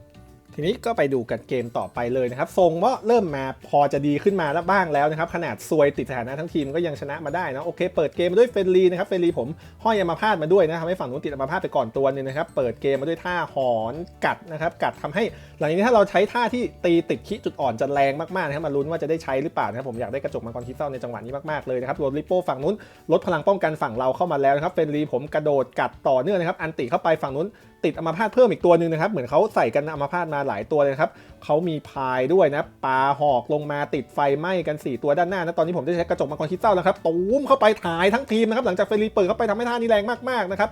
A: ทีนี้ก็ไปดูกันเกมต่อไปเลยนะครับทรงว่าเริ่มมาพอจะดีขึ้นมาแล้วบ้างแล้วนะครับขนาดซวยติดสถานะทั้งทีมก็ยังชนะมาได้นะโอเคเปิดเกมมาด้วยเฟรนลีนะครับเฟรนลีผมห้อยยามาพาดมาด้วยนะทำให้ฝั่งนู้นติดยามาพาดไปก่อนตัวนึงนะครับเปิดเกมมาด้วยท่าหอนกัดนะครับกัดทำให้หลังจากนี้ถ้าเราใช้ท่าที่ตีติดคิจุดอ่อนจะแรงมากๆนะครับมาลุ้นว่าจะได้ใช้หรือเปล่านะครับผมอยากได้กระจกมังกรคิสตัลในจังหวะนี้มากๆเลยนะครับรวมริปโป้ฝั่งนู้นลดพลังป้องกันฝั่งเราเข้ามาแล้วนะครับเฟนลีผมกระโดดกัดต่อเนื่องนะครับอันติเข้าไปฝั่งนู้น ติดอัมาพาตเพิ่มอีกตัวหนึ่งนะครับ เหมือนเขาใส่กันอัมาพาตมาหลายตัวเลยครับเขามีพายด้วยนะปลาหอกลงมาติดไฟไหม้กัน 4 ตัวด้านหน้านะตอนนี้ผมได้ใช้กระจกมังกรคริสตัลแล้วครับตูมเข้าไปถ่ายทั้งทีมนะครับหลังจากเฟรีเปิดเข้าไปทำให้ท่านี้แรงมากๆนะครับ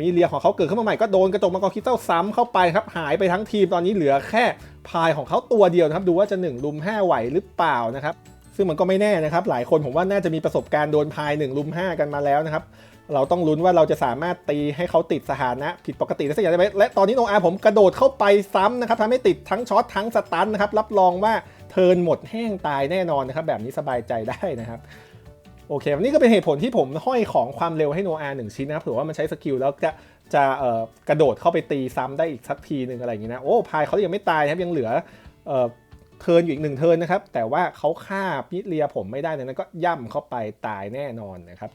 A: มีเลียของเขาเกิดขึ้นมาใหม่ก็โดนกระจกมังกรคริสตัลซ้ำเข้าไปครับหายไปทั้งทีมตอนนี้เหลือแค่พายของเขาตัวเดียวนะครับดูว่าจะ1ลุม5ไหวหรือเปล่านะครับซึ่งมันก็ไม่แน่นะครับหลายคนผมว่าน่าจะมีประสบการณ์โดนพาย1ลุม5 กันมาแล้วนะครับ เราต้องลุ้นว่าเราจะสามารถตีให้เขาติดสถานะ ผิดปกติได้สักอย่างได้ไหมและตอนนี้โนอาผมกระโดดเข้าไปซ้ำนะครับทำให้ติดทั้งช็อตทั้งสตันนะครับรับรองว่าเทินหมดแห้งตายแน่นอนนะครับแบบนี้สบายใจได้นะครับโอเควันนี้ก็เป็นเหตุผลที่ผมห้อยของความเร็วให้โนอาหนึ่งชิ้นนะครับเผื่อว่ามันใช้สกิลแล้วจะจะกระโดดเข้าไปตีซ้ำได้อีกสักทีหนึ่งอะไรอย่างนี้นะโอ้พายเขายังไม่ตายครับยังเหลือเทินอยู่อีกหนึ่งเทินนะครับแต่ว่าเขาฆ่ามิเลียผมไม่ได้นั้นก็ย่ำเข้าไปตายแน่นอนนะครับ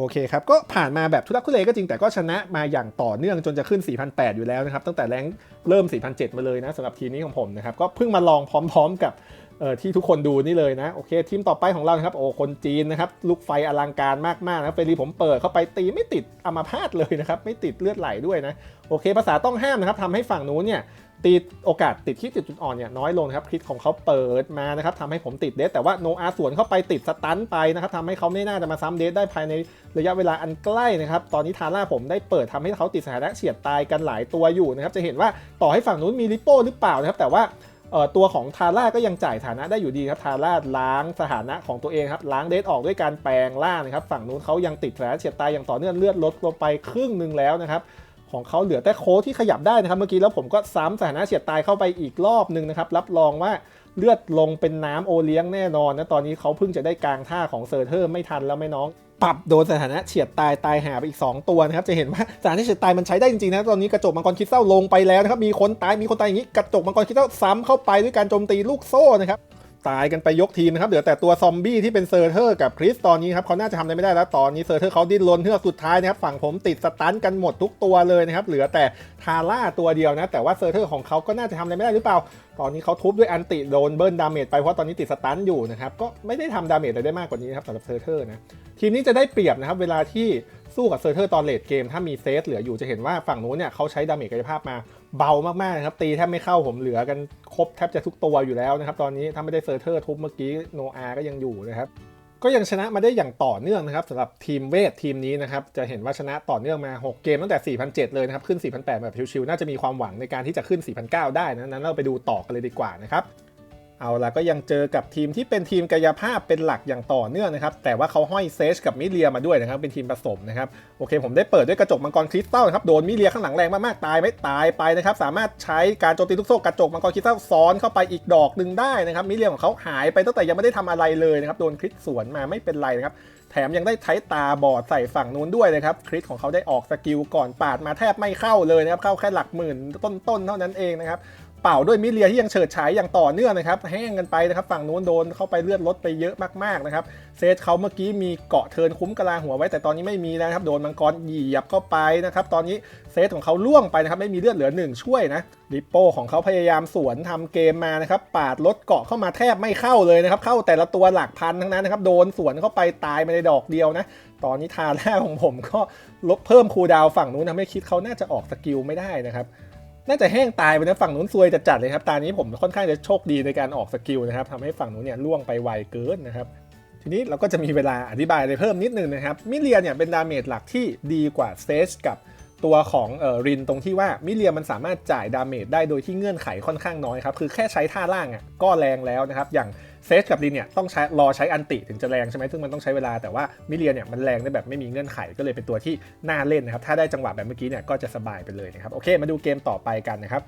A: โอเคครับ ก็ผ่านมาแบบทุลักทุเลก็จริงแต่ก็ชนะมาอย่างต่อเนื่องจนจะขึ้น 4,008 อยู่แล้วนะครับ ตั้งแต่แรงเริ่ม 4,007 มาเลยนะสำหรับทีมนี้ของผมนะครับ ก็เพิ่งมาลองพร้อม ๆ กับ ที่ทุกคนดูนี่เลยนะโอเคทีมต่อไปของเรานะครับโอ้คนจีนนะครับลูกไฟอลังการมากๆนะเฟรีผมเปิดเข้าไปตีไม่ติดอัมาพาตเลยนะครับไม่ติดเลือดไหลด้วยนะโอเค ภาษาต้องห้ามนะครับทำให้ฝั่งนู้นเนี่ยตีโอกาสติดคิดจุดจุดอ่อนเนี่ยน้อยลงครับคลิกของเขาเปิดมานะครับทำให้ผมติดเดสแต่ว่าโนอาสวนเข้าไปติดสตันไปนะครับทำให้เขาไม่น่าจะมาซ้ำเดสได้ภายในระยะเวลาอันใกล้นะครับตอนนี้ทาร่าผมได้เปิดทำให้เขาติดสถานะเฉียดตายกันหลายตัวอยู่นะครับจะเห็นว่าต่อให้ฝั่งนู้นมีลิปโป้หรือเปล่านะครับแต่ว่า ตัวของทาร่าก็ยังจ่ายฐานะได้อยู่ดีครับทาร่าล้างสถานะของตัวเองครับล้างเดสออกด้วยการแปลงล่างนะครับฝั่งนู้นเขายังติดสถานะเฉียดตายอย่างต่อเนื่องเลือดลดลงไปครึ่งหนึ่งแล้วนะครับของเขาเหลือแต่โค้ดที่ขยับได้นะครับเมื่อกี้แล้วผมก็ซ้ำสถานะเฉียดตายเข้าไปอีกรอบหนึ่งนะครับรับรองว่าเลือดลงเป็นน้ำโอเลี้ยงแน่นอนนะตอนนี้เขาเพิ่งจะได้กลางท่าของเซอร์เทอร์ไม่ทันแล้วไม่น้อง ปรับโดนสถานะเฉียดตายตายหาไปอีก 2 ตัวนะครับ จะเห็นว่าสถานะเฉียดตายมันใช้ได้จริงๆนะตอนนี้กระจกมังกรคิดเศร้าลงไปแล้วนะครับ มีคนตายมีคนตายอย่างนี้ กระจกมังกรคิดเศร้าซ้ำเข้าไปด้วยการโจมตีลูกโซ่นะครับ ตายกันไปยกทีมนะครับเหลือแต่ตัวซอมบี้ที่เป็นเซอร์เทอร์กับคริสตอนนี้ครับเขาน่าจะทำอะไรไม่ได้แล้วตอนนี้เซอร์เทอร์เขาดิ้นรนเฮือกสุดท้ายนะครับฝั่งผมติดสตันกันหมดทุกตัวเลยนะครับเหลือแต่ทาร่าตัวเดียวนะแต่ว่าเซอร์เทอร์ของเขาก็น่าจะทำอะไรไม่ได้หรือเปล่า ตอนนี้เขาทุบด้วยอันติโดนเบิร์นดาเมจไปเพราะตอนนี้ติดสตันอยู่นะครับก็ไม่ได้ทำดาเมจอะไรได้มากกว่านี้นครับสำหรับเซอร์เทอร์นะทีมนี้จะได้เปรียบนะครับเวลาที่สู้กับเซอร์เทอร์ตอนเลดเกมถ้ามีเซสเหลืออยู่จะเห็นว่าฝั่งนู้นเนี่ยเขาใช้ดาเมจกายภาพมา เบามากๆนะครับ ตีแทบไม่เข้าผมเหลือกันครบแทบจะทุกตัวอยู่แล้วนะครับ ตอนนี้ถ้าไม่ได้เซอร์เทอร์ทุบเมื่อกี้โนอาก็ยังอยู่นะครับก็ยังชนะมาได้อย่างต่อเนื่องนะครับสำหรับทีมเวททีมนี้นะครับจะเห็นว่าชนะต่อเนื่องมา 6 เกมตั้งแต่ 4,007 เลยนะครับ ขึ้น 4,008 แบบชิวๆน่าจะมีความหวังในการที่จะขึ้น 4,009 ได้นะนั้นเราไปดูต่อกันเลยดีกว่านะครับ เอาละก็ยังเจอกับทีมที่เป็นทีมกายภาพเป็นหลักอย่างต่อเนื่องนะครับ แต่ว่าเขาห้อยเซชกับมิเลียมาด้วยนะครับ เป็นทีมผสมนะครับ โอเค ผมได้เปิดด้วยกระจกมังกรคริสตัลนะครับ โดนมิเลียข้างหลังแรงมาก ๆ ตายไม่ตายไปนะครับ สามารถใช้การโจมตีลูกโซ่กระจกมังกรคริสตัลซ้อนเข้าไปอีกดอกหนึ่งได้นะครับ มิเลียของเขาหายไปตั้งแต่ยังไม่ได้ทำอะไรเลยนะครับ โดนคริสสวนมาไม่เป็นไรนะครับ แถมยังได้ใช้ตาบอดใส่ฝั่งนู้นด้วยนะครับ คริสของเขาได้ออกสกิลก่อนปาดมาแทบไม่เข้าเลยนะครับ เข้าแค่หลักหมื่นต้นๆเท่านั้นเองนะครับ เป่าด้วยมิเลียที่ยังเฉิดฉายอย่างต่อเนื่องนะครับ แห้งกันไปนะครับ ฝั่งนู้นโดนเข้าไปเลือดลดไปเยอะมากๆนะครับ เซตเขาเมื่อกี้มีเกาะเทินคุ้มกะลาหัวไว้แต่ตอนนี้ไม่มีแล้วนะครับ โดนมังกรเหยียบเข้าไปนะครับ ตอนนี้เซตของเขาล่วงไปนะครับ ไม่มีเลือดเหลือหนึ่งช่วยนะลิปโป้ของเขาพยายามสวนทำเกมมานะครับ ปาดลดเกาะเข้ามาแทบไม่เข้าเลยนะครับ เข้าแต่ละตัวหลักพันทั้งนั้นนะครับ โดนสวนเข้าไปตายมาในดอกเดียวนะ ตอนนี้ทาแรกของผมก็ลบเพิ่มคูดาวฝั่งนู้นทำให้คิดเขาน่าจะออกสกิลไม่ได้นะครับ น่าจะแห้งตายไปนะฝั่งนู้นซวยจัดๆเลยครับตอนนี้ผมค่อนข้างจะโชคดีในการออกสกิลนะครับทำให้ฝั่งนู้นเนี่ยล่วงไปไวเกินนะครับทีนี้เราก็จะมีเวลาอธิบายอะไรเพิ่มนิดนึงนะครับมิเลียเนี่ยเป็นดาเมจหลักที่ดีกว่าเซจกับตัวของเออรินตรงที่ว่ามิเลียมันสามารถจ่ายดาเมจได้โดยที่เงื่อนไขค่อนข้างน้อยครับคือแค่ใช้ท่าล่างอะก็แรงแล้วนะครับอย่าง เซจกับดินเนี่ยต้องใช้รอใช้อันติถึงจะแรงใช่ไหมซึ่งมันต้องใช้เวลาแต่ว่ามิเรียเนี่ยมันแรงได้แบบไม่มีเงื่อนไขก็เลยเป็นตัวที่น่าเล่นนะครับถ้าได้จังหวะแบบเมื่อกี้เนี่ยก็จะสบายไปเลยนะครับโอเคมาดูเกมต่อไปกันนะครับ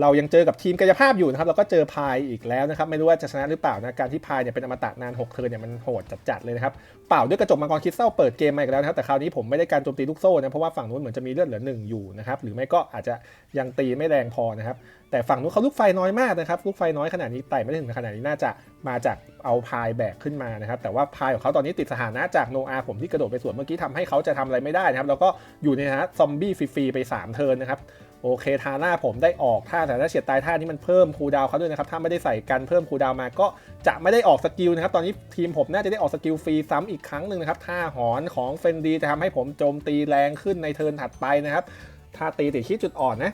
A: เรายังเจอกับทีมกายภาพอยู่นะครับเราก็เจอพายอีกแล้วนะครับไม่รู้ว่าจะชนะหรือเปล่านะการที่พายเนี่ยเป็นอมตะนาน6เทิร์นเนี่ยมันโหดจัดๆเลยนะครับเปล่าด้วยกระจกมังกรคิสตัลเปิดเกมมาอีกแล้วนะครับแต่คราวนี้ผมไม่ได้การโจมตีลูกโซ่นะเพราะว่าฝั่งนู้นเหมือนจะมีเลือดเหลือหนึ่งอยู่นะครับหรือไม่ก็อาจจะยังตีไม่แรงพอนะครับแต่ฝั่งนู้นเขาลูกไฟน้อยมากนะครับลูกไฟน้อยขนาดนี้ไต่ไม่ถึงขนาดนี้น่าจะมาจากเอาพายแบกขึ้นมานะครับแต่ว่าพายของเขาตอนนี้ติดสถานะจากโนอาผมที่กระโดดไปสวนเมื่อกี้ทำให้เขาจะทำอะไรไม่ได้นะครับแล้วก็อยู่ในฐานะซอมบี้ฟรีๆไปสามเทิร์นนะครับ โอเคทาร่าผมได้ออกท่าแต่ถ้าเฉียดตายท่านี้มันเพิ่มคูดาวเขาด้วยนะครับถ้าไม่ได้ใส่กันเพิ่มคูดาวมาก็จะไม่ได้ออกสกิลนะครับตอนนี้ทีมผมน่าจะได้ออกสกิลฟรีซ้ำอีกครั้งหนึ่งนะครับท่าหอนของเฟนดีจะทำให้ผมโจมตีแรงขึ้นในเทิร์นถัดไปนะครับท่าตีติดที่จุดอ่อนนะ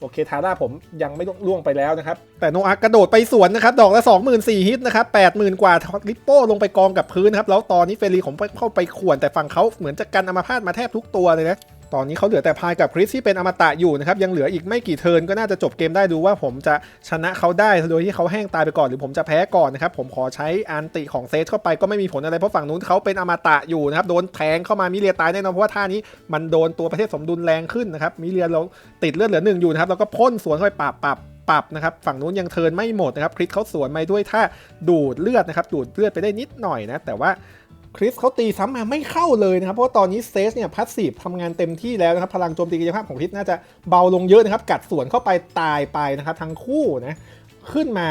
A: โอเคทาร่าผมยังไม่ล่วงไปแล้วนะครับ แต่โนอาร์กระโดดไปสวนนะครับ ดอกละ 24,000ฮิตนะครับ 80,000 กว่าลิปโป้ลงไปกองกับพื้นนะครับ แล้วตอนนี้เฟรีผมเข้าไปข่วนแต่ฝั่งเขาเหมือนจะกันอัมาพาตมาแทบทุกตัวเลยนะ ตอนนี้เขาเหลือแต่พายกับคริสที่เป็นอมตะอยู่นะครับยังเหลืออีกไม่กี่เทิร์นก็น่าจะจบเกมได้ดูว่าผมจะชนะเขาได้โดยที่เขาแห้งตายไปก่อนหรือผมจะแพ้ก่อนนะครับผมขอใช้อันติของเซตเข้าไปก็ไม่มีผลอะไรเพราะฝั่งนู้นเขาเป็นอมตะอยู่นะครับโดนแทงเข้ามามิเลียตายแน่นอนเพราะว่าท่านี้มันโดนตัวประเทศสมดุลแรงขึ้นนะครับมิเลียเราติดเลือดเหลือหนึ่งอยู่นะครับแล้วก็พ่นสวนเข้าไปปรับปรับปรับนะครับฝั่งนู้นยังเทิร์นไม่หมดนะครับคริสเขาสวนมาด้วยท่าดูดเลือดนะครับดูดเลือดไปได้นิดหน่อยนะแต่ว่า คริสเขาตีซ้ำมาไม่เข้าเลยนะครับ เพราะว่าตอนนี้เซสเนี่ยพัสซีฟทำงานเต็มที่แล้วนะครับ พลังโจมตีกายภาพของคริสน่าจะเบาลงเยอะนะครับ กัดสวนเข้าไปตายไปนะครับ ทั้งคู่นะขึ้นมา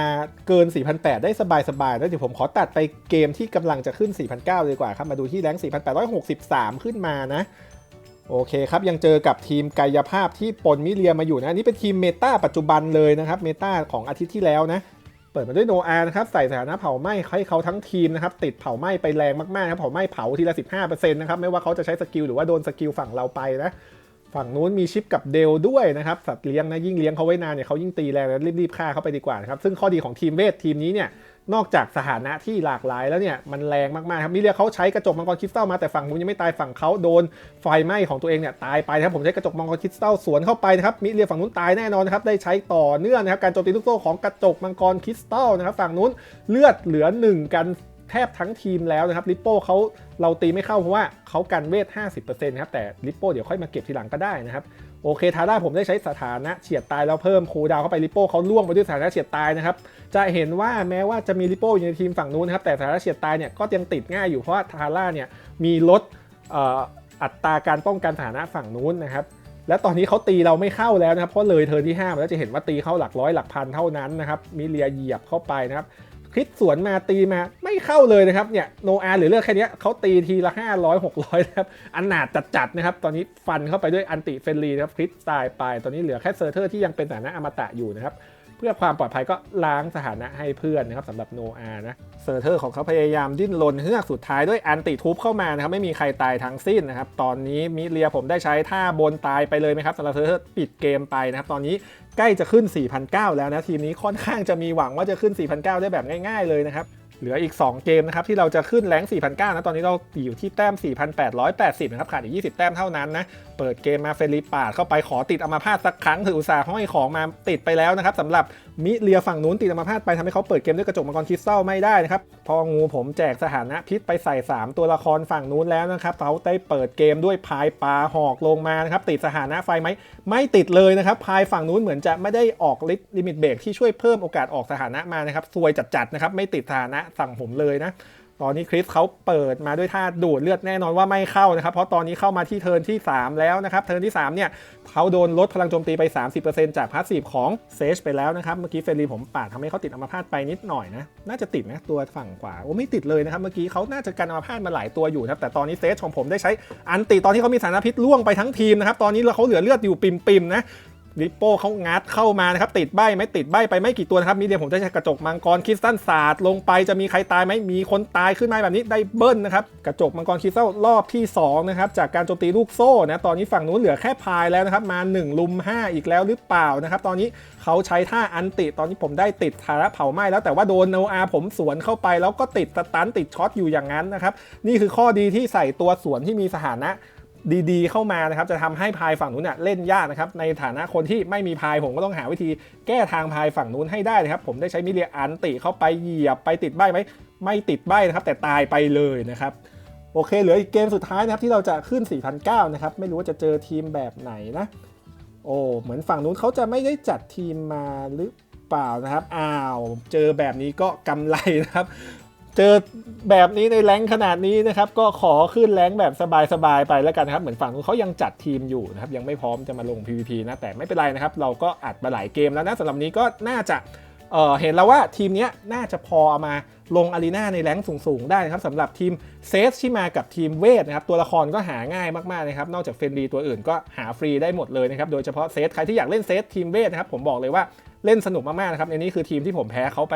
A: เกิน 4,800 ได้สบายๆแล้วเดี๋ยวผมขอตัดไปเกมที่กำลังจะขึ้น 4,900เลยดีกว่าครับ มาดูที่แรง4,863 ขึ้นมานะ โอเคครับ ยังเจอกับทีมกายภาพที่ปนมิเลียมาอยู่นะ อันนี่เป็นทีมเมตาปัจจุบันเลยนะครับ เมตาของอาทิตย์ที่แล้วนะ เปิดมาด้วยโนอานะครับใส่สถานะเผาไหม้ให้เขาทั้งทีมนะครับติดเผาไหม้ไปแรงมากๆครับเผาไหม้เผาทีละ 15%นะครับไม่ว่าเขาจะใช้สกิลหรือว่าโดนสกิลฝั่งเราไปนะฝั่งนู้นมีชิปกับเดลด้วยนะครับสัตว์เลี้ยงนะยิ่งเลี้ยงเขาไว้นานเนี่ยเขายิ่งตีแรงแล้วรีบๆฆ่าเขาไปดีกว่านะครับซึ่งข้อดีของทีมเวททีมนี้เนี่ย นอกจากสถานะที่หลากหลายแล้วเนี่ยมันแรงมากๆครับมิเลียเขาใช้กระจกมังกรคริสตัลมาแต่ฝั่งนู้นยังไม่ตายฝั่งเขาโดนไฟไหม้ของตัวเองเนี่ยตายไปนะครับผมใช้กระจกมังกรคริสตัลสวนเข้าไปนะครับมิเลียฝั่งนู้นตายแน่นอนนะครับได้ใช้ต่อเนื่องนะครับการโจมตีลูกโซ่ของกระจกมังกรคริสตัลนะครับฝั่งนู้นเลือดเหลือหนึ่งกันแทบทั้งทีมแล้วนะครับลิปโป้เขาเราตีไม่เข้าเพราะว่าเขากันเวท 50%นะครับแต่ลิปโป้เดี๋ยวค่อยมาเก็บทีหลังก็ได้นะครับ โอเคทาร่าผมได้ใช้สถานะเฉียดตายแล้วเพิ่มคูดาวเข้าไปลิปโป้เขาล่วงไปด้วยสถานะเฉียดตายนะครับจะเห็นว่าแม้ว่าจะมีลิปโป้อยู่ในทีมฝั่งนู้นนะครับแต่สถานะเฉียดตายเนี่ยก็ยังติดง่ายอยู่เพราะว่าทาร่าเนี่ยมีลดอ,อัตราการป้องกันสถานะฝั่งนู้นนะครับและตอนนี้เขาตีเราไม่เข้าแล้วนะครับเพราะเลยเทิร์นที่5มาแล้วจะเห็นว่าตีเข้าหลักร้อยหลักพันเท่านั้นนะครับมิเลียเหยียบเข้าไปนะครับ คลิกสวนมาตีมาไม่เข้าเลยนะครับเนี่ยโนอาหรือเลือกแค่นี้เขาตีทีละ 500 600นะครับอันหนาจัดจัดนะครับ ตอนนี้ฟันเข้าไปด้วยอันติเฟนลีนะครับคลิกตายไป ตอนนี้เหลือแค่เซอร์เทอร์ที่ยังเป็นสถานะอมตะอยู่นะครับ พื่อความปลอดภัยก็ล้างสถานะให้เพื่อนนะครับสำหรับโนอานะเซอร์เทอร์ของเขาพยายามดิ้นรนเฮือกสุดท้ายด้วยอันติทุบเข้ามานะครับไม่มีใครตายทั้งสิ้นนะครับตอนนี้มิเลียผมได้ใช้ท่าบนตายไปเลยไหมครับสำหรับเซอร์เทอร์ปิดเกมไปนะครับตอนนี้ใกล้จะขึ้น 4,009 แล้วนะทีมนี้ค่อนข้างจะมีหวังว่าจะขึ้น 4,009 ได้แบบง่าย ๆเลยนะครับ เหลืออีก 2 เกมนะครับที่เราจะขึ้นแรง4,900นะตอนนี้เราอยู่ที่แต้ม 4,880 นะครับขาดอีก 20 แต้มเท่านั้นนะเปิดเกมมาเฟลิปปาดเข้าไปขอติดอัมาพาตสักครั้งถืออุตสาห์ห้อยของมาติดไปแล้วนะครับสำหรับมิเลียฝั่งนู้นติดอัมาพาตไปทำให้เขาเปิดเกมด้วยกระจกมังกรคริสตัลไม่ได้นะครับพองูผมแจกสถานะพิษไปใส่ 3 ตัวละครฝั่งนู้นแล้วนะครับเขาได้เปิดเกมด้วยพายปลาหอกลงมานะครับติดสถานะไฟไหมไม่ติดเลยนะครับพายฝั่งนู้นเหมือนจะไม่ได้ออกลิมิตเบรกที่ช่วยเพิ่มโอกาสออกสถานะมานะครับซวยจัดๆนะครับไม่ติดสถานะสั่งผมเลยนะตอนนี้คริสเขาเปิดมาด้วยท่าดูดเลือดแน่นอนว่าไม่เข้านะครับ เพราะตอนนี้เข้ามาที่เทิร์นที่ 3 แล้วนะครับเทิร์นที่3เนี่ยเขาโดนลดพลังโจมตีไป 30%จากพาสซีฟของเซจไปแล้วนะครับ เมื่อกี้เฟรรีผมปาดทำให้เขาติดอัมพาตไปนิดหน่อยนะ น่าจะติดนะตัวฝั่งขวาโอ้ไม่ติดเลยนะครับ เมื่อกี้เขาน่าจะกันอัมพาตมาหลายตัวอยู่นะครับแต่ตอนนี้เซจของผมได้ใช้อันติตอนที่เขามีสารพิษล่วงไปทั้งทีมนะครับตอนนี้เขาเหลือเลือดอยู่ปิมๆนะ ลิปโป้เขางัดเข้ามานะครับติดใบไหมติดใบไปไม่กี่ตัวนะครับมีเดียผมจะใช้กระจกมังกรคริสตัลศาสตร์ลงไปจะมีใครตายไหมมีคนตายขึ้นมาแบบนี้ได้เบิ้ลนะครับกระจกมังกรคริสตัลรอบที่2นะครับจากการโจมตีลูกโซ่นะตอนนี้ฝั่งนู้นเหลือแค่พายแล้วนะครับมา 1 ลุม 5 อีกแล้วหรือเปล่านะครับตอนนี้เขาใช้ท่าอันติตอนนี้ผมได้ติดทาระเผาไหม้แล้วแต่ว่าโดนโนอาผมสวนเข้าไปแล้วก็ติดสตันติดช็อตอยู่อย่างนั้นนะครับนี่คือข้อดีที่ใส่ตัวสวนที่มีสถานะ ดีๆ เข้ามานะครับจะทำให้พายฝั่งนู้นเนี่ยเล่นยากนะครับในฐานะคนที่ไม่มีพายผมก็ต้องหาวิธีแก้ทางพายฝั่งนู้นให้ได้นะครับผมได้ใช้มิเลียอันติเข้าไปเหยียบไปติดใบไหมไม่ติดใบนะครับแต่ตายไปเลยนะครับโอเคเหลืออีกเกมสุดท้ายนะครับที่เราจะขึ้น 4,009นะครับไม่รู้ว่าจะเจอทีมแบบไหนนะโอ้เหมือนฝั่งนู้นเขาจะไม่ได้จัดทีมมาหรือเปล่านะครับอ้าวเจอแบบนี้ก็กำไรนะครับ เจอแบบนี้ในแรงขนาดนี้นะครับ ก็ขอขึ้นแรงแบบสบายๆไปแล้วกันนะครับเหมือนฝั่งนู้นเขายังจัดทีมอยู่นะครับยังไม่พร้อมจะมาลง PVP นะแต่ไม่เป็นไรนะครับ เราก็อัดมาหลายเกมแล้วนะสำหรับนี้ก็น่าจะเเห็นแล้วว่าทีมนี้น่าจะพอเอามาลงอารีนาในแรงสูงๆ ได้นะครับสำหรับทีมเซสที่มากับทีมเวทนะครับตัวละครก็หาง่ายมากๆนะครับนอกจากเฟนดีตัวอื่นก็หาฟรีได้หมดเลยนะครับโดยเฉพาะเซสใครที่อยากเล่นเซสทีมเวทนะครับผมบอกเลยว่าเล่นสนุกมากๆนะครับในนี้คือทีมที่ผมแพ้เขาไป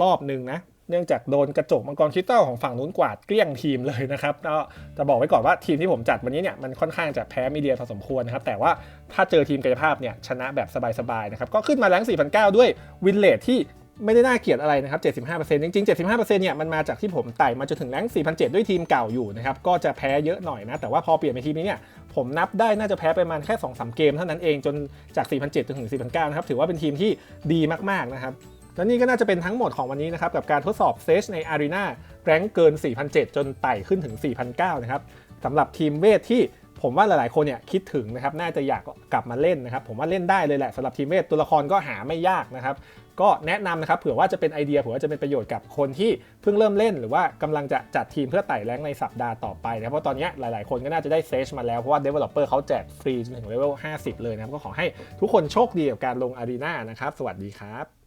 A: รอบหนึ่งนะ เนื่องจากโดนกระจกมังกรคริสตัลของฝั่งนู้นกวาดเกลี้ยงทีมเลยนะครับก็จะบอกไว้ก่อนว่าทีมที่ผมจัดวันนี้เนี่ยมันค่อนข้างจะแพ้มีเดียพอสมควรนะครับ แต่ว่าถ้าเจอทีมกายภาพเนี่ยชนะแบบสบายๆนะครับ ก็ขึ้นมาแรง4,009ด้วยวินเลทที่ไม่ได้น่าเกลียดอะไรนะครับ 75%จริงๆ 75%เนี่ยมันมาจากที่ผมไต่มาจนถึงแรง4,007 ด้วยทีมเก่าอยู่นะครับ ก็จะแพ้เยอะหน่อยนะ แต่ว่าพอเปลี่ยนเป็นทีมนี้เนี่ย ผมนับได้น่าจะแพ้ไปประมาณแค่2-3เกมเท่านั้นเองจนจาก4,007จนถึง4,009นะครับ ถือว่าเป็นทีมที่ดีมากๆนะครับ และนี่ก็น่าจะเป็นทั้งหมดของวันนี้นะครับ กับการทดสอบเซชในอารีนาแรงเกิน 4,007 จนไต่ขึ้นถึง 4,009 นะครับสำหรับทีมเวทที่ผมว่าหลายๆ คนเนี่ยคิดถึงนะครับ น่าจะอยากกลับมาเล่นนะครับ ผมว่าเล่นได้เลยแหละสำหรับทีมเวทตัวละครก็หาไม่ยากนะครับ ก็แนะนำนะครับเผื่อว่าจะเป็นไอเดียเผื่อว่าจะเป็นประโยชน์กับคนที่เพิ่งเริ่มเล่น หรือว่ากำลังจะจัดทีมเพื่อไต่แรงในสัปดาห์ต่อไปนะเพราะตอนนี้หลายๆ คนก็น่าจะได้เซชมาแล้วเพราะว่า Developer เขาแจกฟรีจนถึงเลเวล50 เลยนะครับก็ขอให้ทุกคนโชคดีกับการลงอารีนานะครับสวัสดีครับ